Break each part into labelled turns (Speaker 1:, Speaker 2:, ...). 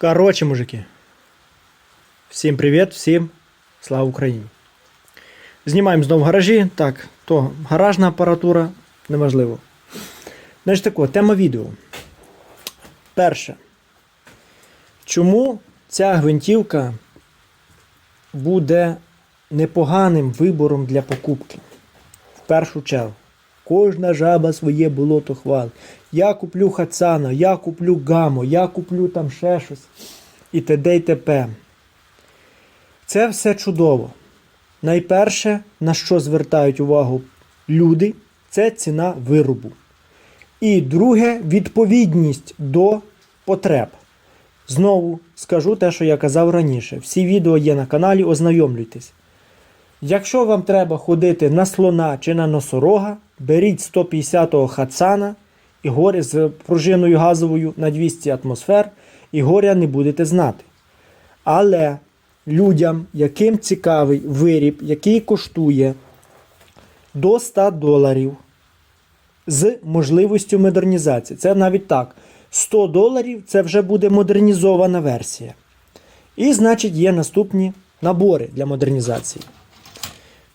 Speaker 1: Короче, мужики. Всім привіт, всім слава Україні. Знімаємо знову гаражі. Так, то гаражна апаратура, неважливо. Значить тако, тема відео. Перше. Чому ця гвинтівка буде непоганим вибором для покупки? В першу чергу. Кожна жаба своє болото хвалить. Я куплю Хацана, я куплю Гамо, я куплю там ще щось. І т.д. і т.п. Це все чудово. Найперше, на що звертають увагу люди, це ціна виробу. І друге відповідність до потреб. Знову скажу те, що я казав раніше. Всі відео є на каналі, ознайомлюйтесь. Якщо вам треба ходити на слона чи на носорога, беріть 150-го хацана і горя з пружиною газовою на 200 атмосфер, і горя не будете знати. Але людям, яким цікавий виріб, який коштує до 100 доларів з можливістю модернізації, це навіть так. 100 доларів це вже буде модернізована версія. І, значить, є наступні набори для модернізації.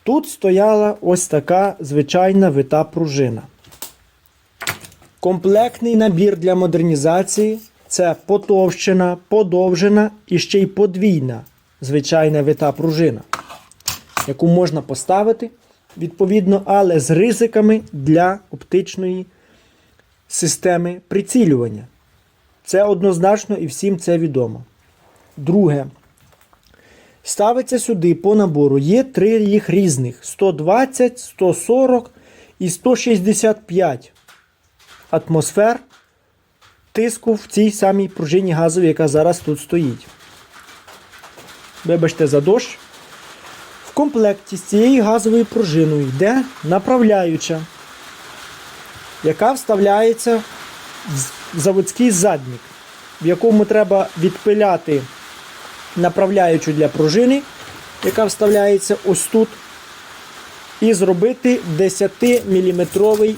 Speaker 1: Тут стояла ось така звичайна вита пружина. Комплектний набір для модернізації це потовщена, подовжена і ще й подвійна звичайна вита пружина, яку можна поставити, відповідно, але з ризиками для оптичної системи прицілювання. Це однозначно і всім це відомо. Друге. Ставиться сюди по набору. Є три їх різних: 120, 140 і 165 атмосфер тиску в цій самій пружині газовій, яка зараз тут стоїть. Вибачте за дощ. В комплекті з цією газовою пружиною йде направляюча, яка вставляється в заводський задник, в якому треба відпиляти направляючу для пружини, яка вставляється ось тут, і зробити 10-мм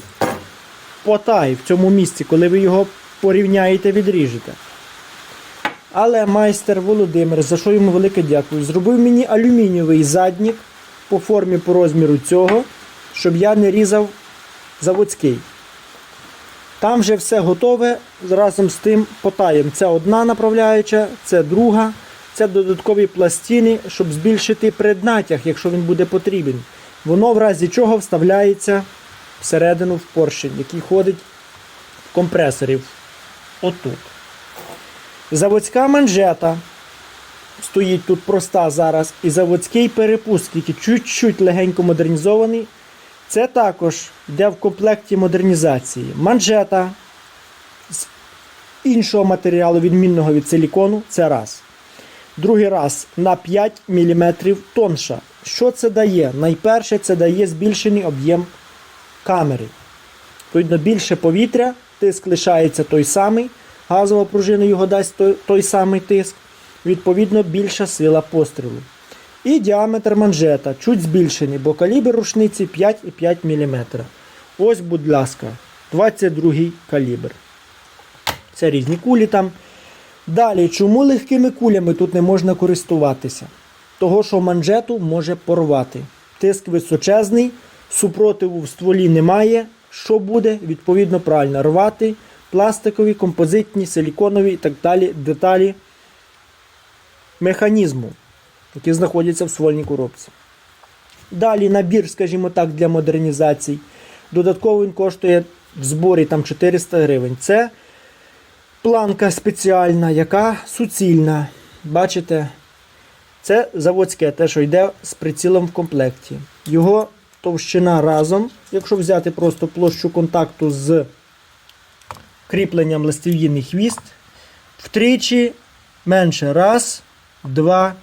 Speaker 1: потай в цьому місці, коли ви його порівняєте, відріжете. Але майстер Володимир, за що йому велике дякую, зробив мені алюмінієвий заднік по формі по розміру цього, щоб я не різав заводський. Там вже все готове разом з тим потаєм. Це одна направляюча, це друга, це додаткові пластини, щоб збільшити преднатяг, якщо він буде потрібен. Воно в разі чого вставляється всередину в поршень, який ходить в компресорів. Отут. Заводська манжета стоїть тут проста зараз. І заводський перепуск, який чуть-чуть легенько модернізований. Це також йде в комплекті модернізації. Манжета з іншого матеріалу, відмінного від силікону, це раз. Другий раз на 5 мм тонша. Що це дає? Найперше, це дає збільшений об'єм камери. Відповідно, більше повітря, тиск лишається той самий. Газова пружина його дасть той, той самий тиск. Відповідно, більша сила пострілу. І діаметр манжета чуть збільшений, бо калібр рушниці 5,5 мм. Ось, будь ласка, 22 калібр. Це різні кулі там. Далі, чому легкими кулями тут не можна користуватися? Того, що манжету може порвати. Тиск височезний, супротиву в стволі немає. Що буде? Відповідно, правильно рвати пластикові, композитні, силіконові і так далі деталі механізму, які знаходяться в ствольній коробці. Далі набір, скажімо так, для модернізацій. Додатково він коштує в зборі там 400 гривень. Це планка спеціальна, яка суцільна. Бачите? Це заводське, те, що йде з прицілом в комплекті. Його товщина разом, якщо взяти просто площу контакту з кріпленням ластів'їний хвіст, втричі менше. Раз, два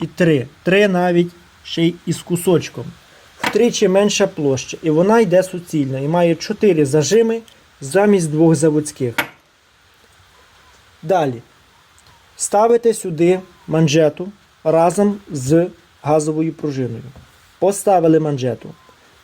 Speaker 1: і три. Три навіть ще й із кусочком. Втричі менша площа. І вона йде суцільна. І має 4 зажими замість двох заводських. Далі. Ставите сюди манжету разом з газовою пружиною. Поставили манжету.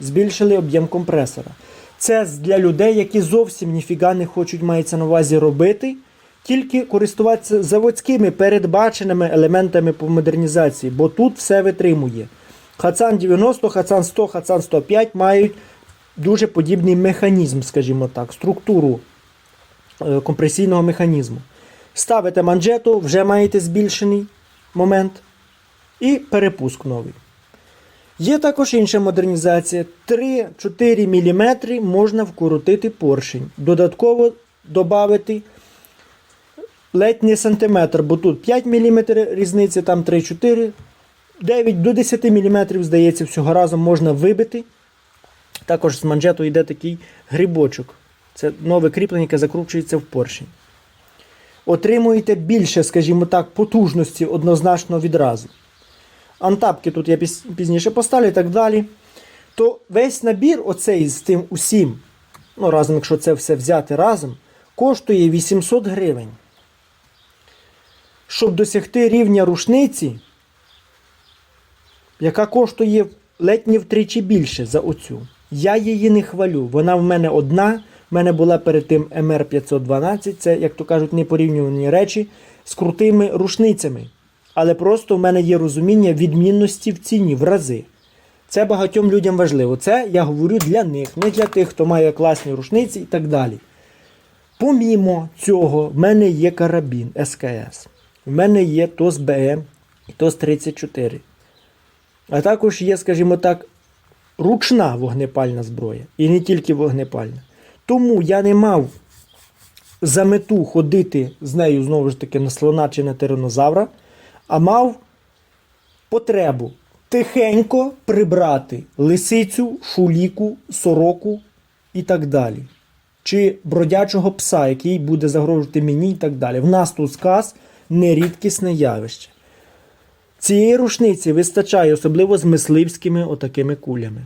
Speaker 1: Збільшили об'єм компресора. Це для людей, які зовсім ніфіга не хочуть, мається на увазі робити. тільки користуватися заводськими передбаченими елементами по модернізації, бо тут все витримує. Хацан 90, Хацан 100, Хацан 105 мають дуже подібний механізм, скажімо так, структуру е, компресійного механізму. Ставите манжету, вже маєте збільшений момент, і перепуск новий. Є також інша модернізація. 3-4 мм можна вкоротити поршень. Додатково додати ледь не сантиметр, бо тут 5 мм різниця, там 3-4, 9 до 10 мм, здається, всього разом можна вибити. Також з манжету йде такий грибочок. Це нове кріплення, яке закручується в поршень. Отримуєте більше, скажімо так, потужності однозначно відразу. Антапки тут я пізніше поставлю і так далі. То весь набір, оцей з тим усім, ну разом, якщо це все взяти разом, коштує 800 гривень. Щоб досягти рівня рушниці, яка коштує ледь не втричі більше за оцю. Я її не хвалю. Вона в мене одна. В мене була перед тим МР512. Це, як то кажуть, непорівнювані речі з крутими рушницями. Але просто в мене є розуміння відмінності в ціні в рази. Це багатьом людям важливо. Це я говорю для них, не для тих, хто має класні рушниці і так далі. Помімо цього, в мене є карабін СКС. В мене є ТОС БМ і ТОС 34. А також є, скажімо так, ручна вогнепальна зброя. І не тільки вогнепальна. Тому я не мав за мету ходити з нею знову ж таки на слона чи на тиранозавра, а мав потребу тихенько прибрати лисицю, шуліку, сороку і так далі. Чи бродячого пса, який буде загрожувати мені і так далі. В нас тут сказ нерідкісне явище. Цієї рушниці вистачає, особливо з мисливськими отакими кулями.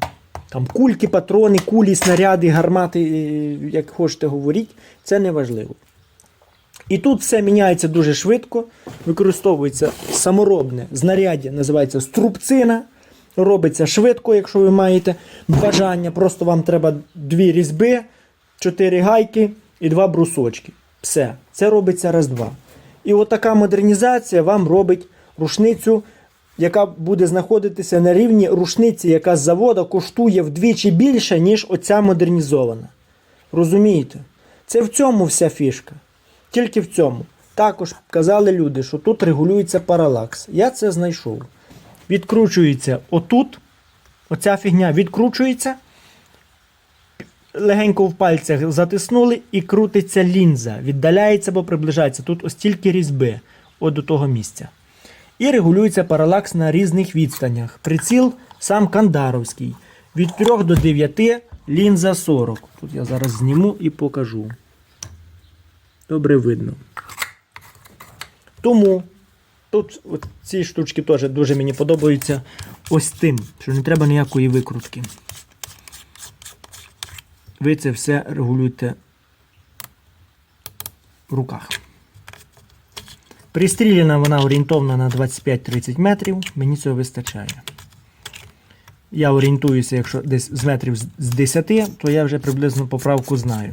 Speaker 1: Там кульки, патрони, кулі, снаряди, гармати, е, як хочете говоріть, це не важливо. І тут все міняється дуже швидко. Використовується саморобне знаряддя, називається струбцина. Робиться швидко, якщо ви маєте бажання. Просто вам треба дві різьби, чотири гайки і два брусочки. Все. Це робиться раз-два. І от така модернізація вам робить рушницю, яка буде знаходитися на рівні рушниці, яка з заводу коштує вдвічі більше, ніж оця модернізована. Розумієте? Це в цьому вся фішка. Тільки в цьому. Також казали люди, що тут регулюється паралакс. Я це знайшов. Відкручується отут. Оця фігня відкручується. Легенько в пальцях затиснули і крутиться лінза. Віддаляється або приближається. Тут ось тільки різьби от до того місця. І регулюється паралакс на різних відстанях. Приціл сам кандаровський. Від 3 до 9 лінза 40. Тут я зараз зніму і покажу. Добре видно. Тому тут ці штучки теж дуже мені подобаються ось тим, що не треба ніякої викрутки. Ви це все регулюєте в руках. Пристріляна вона орієнтовна на 25-30 метрів. Мені цього вистачає. Я орієнтуюся, якщо десь з метрів з- з 10, то я вже приблизно поправку знаю.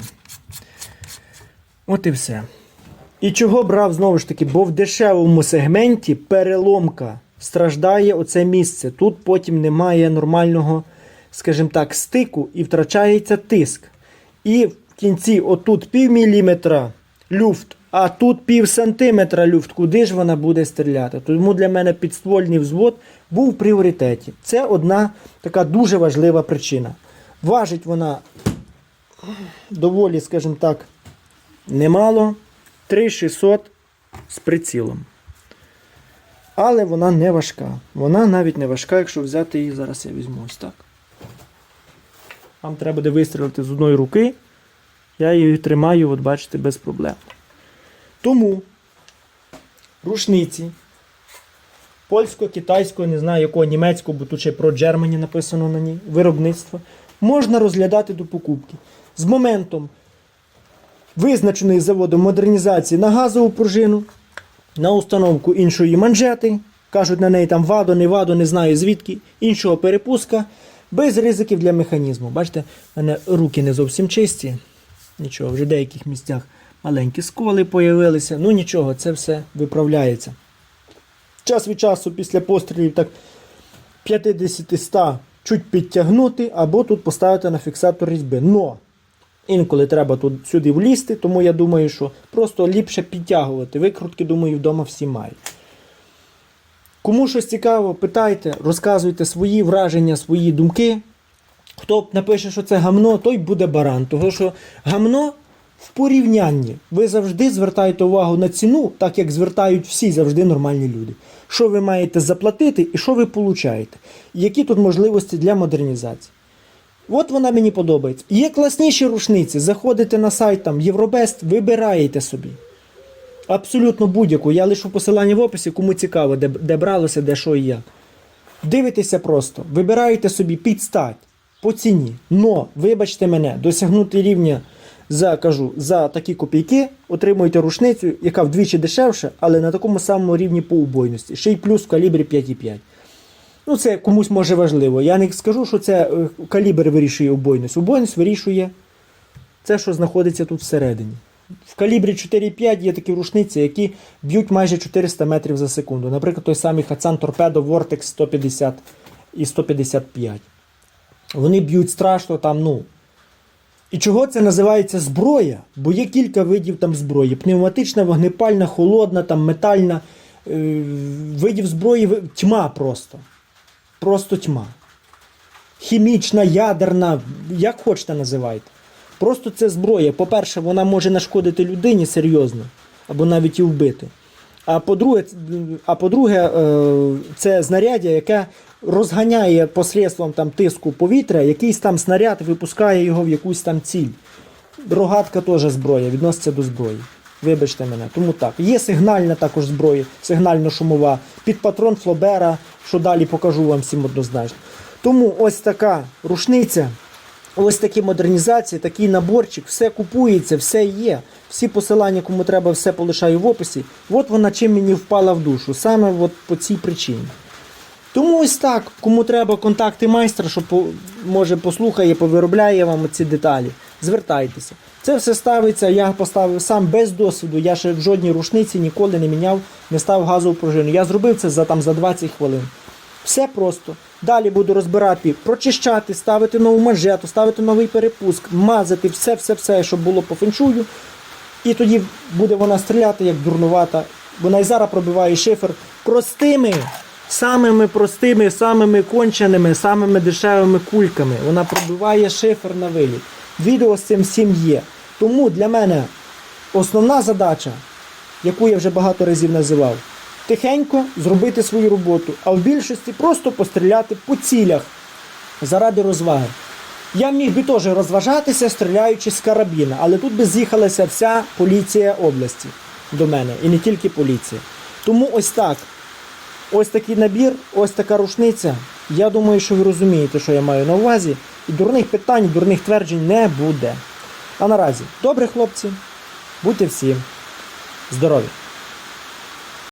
Speaker 1: От і все. І чого брав знову ж таки, бо в дешевому сегменті переломка страждає оце місце. Тут потім немає нормального, скажімо так, стику і втрачається тиск. І в кінці отут пів міліметра люфт, а тут пів сантиметра люфт. Куди ж вона буде стріляти? Тому для мене підствольний взвод був в пріоритеті. Це одна така дуже важлива причина. Важить вона доволі, скажімо так, немало. 3600 з прицілом. Але вона не важка. Вона навіть не важка, якщо взяти її, зараз я візьму ось так. Вам треба буде вистрілити з одної руки. Я її тримаю, от бачите, без проблем. Тому рушниці польського, китайського, не знаю якого німецького, бо тут ще про Germany написано на ній, виробництво, можна розглядати до покупки. З моментом визначеної заводом модернізації на газову пружину, на установку іншої манжети. Кажуть, на неї там вадо, не вадо, не знаю звідки, іншого перепуска, без ризиків для механізму. Бачите, в мене руки не зовсім чисті. Нічого, вже в деяких місцях маленькі сколи появилися. Ну нічого, це все виправляється. Час від часу після пострілів так 50-100 чуть підтягнути, або тут поставити на фіксатор різьби. Но інколи треба тут сюди влізти, тому я думаю, що просто ліпше підтягувати. Викрутки, думаю, вдома всі мають. Кому щось цікаво, питайте, розказуйте свої враження, свої думки. Хто напише, що це гамно, той буде баран. Тому що гамно в порівнянні. Ви завжди звертаєте увагу на ціну, так як звертають всі завжди нормальні люди. Що ви маєте заплатити і що ви получаєте. Які тут можливості для модернізації. От вона мені подобається. Є класніші рушниці. Заходите на сайт там Євробест, вибираєте собі. Абсолютно будь-яку. Я лишу посилання в описі, кому цікаво, де, де бралося, де що і як. Дивитеся просто, вибираєте собі підстать по ціні. Но, вибачте мене, досягнути рівня за, кажу, за такі копійки, отримуєте рушницю, яка вдвічі дешевша, але на такому самому рівні по убойності. Ще й плюс в калібрі 5,5. Ну, це комусь може важливо. Я не скажу, що це е, калібр вирішує убойність. Убойність вирішує це, що знаходиться тут всередині. В калібрі 4,5 є такі рушниці, які б'ють майже 400 метрів за секунду. Наприклад, той самий Хацан Торпедо Vortex 150 і 155. Вони б'ють страшно там, ну. І чого це називається зброя? Бо є кілька видів там зброї: пневматична, вогнепальна, холодна, там, метальна. Е, видів зброї тьма просто. Просто тьма. Хімічна, ядерна, як хочете називайте. Просто це зброя. По-перше, вона може нашкодити людині серйозно, або навіть і вбити. А по-друге, а по-друге, е, це знаряддя, яке розганяє посредством там, тиску повітря, якийсь там снаряд випускає його в якусь там ціль. Рогатка теж зброя, відноситься до зброї. Вибачте мене. Тому так. Є сигнальна також зброя, сигнально-шумова, під патрон Флобера, що далі покажу вам всім однозначно. Тому ось така рушниця, ось такі модернізації, такий наборчик, все купується, все є. Всі посилання, кому треба, все полишаю в описі. От вона чим мені впала в душу, саме от по цій причині. Тому ось так, кому треба контакти майстра, що може послухає, повиробляє вам ці деталі, звертайтеся. Це все ставиться, я поставив сам без досвіду. Я ще в жодній рушниці ніколи не міняв, не став газову пружину. Я зробив це за, там, за 20 хвилин. Все просто. Далі буду розбирати, прочищати, ставити нову манжету, ставити новий перепуск, мазати все-все-все, щоб було по феншую. І тоді буде вона стріляти як дурнувата. Вона і зараз пробиває шифер простими, самими простими, самими конченими, самими дешевими кульками. Вона пробиває шифер на виліт. Відео з цим всім є. Тому для мене основна задача, яку я вже багато разів називав, тихенько зробити свою роботу, а в більшості просто постріляти по цілях заради розваги. Я міг би теж розважатися, стріляючи з карабіна, але тут би з'їхалася вся поліція області до мене, і не тільки поліція. Тому ось так. Ось такий набір, ось така рушниця. Я думаю, що ви розумієте, що я маю на увазі. І дурних питань, дурних тверджень не буде. А наразі, добре, хлопці, будьте всі здорові!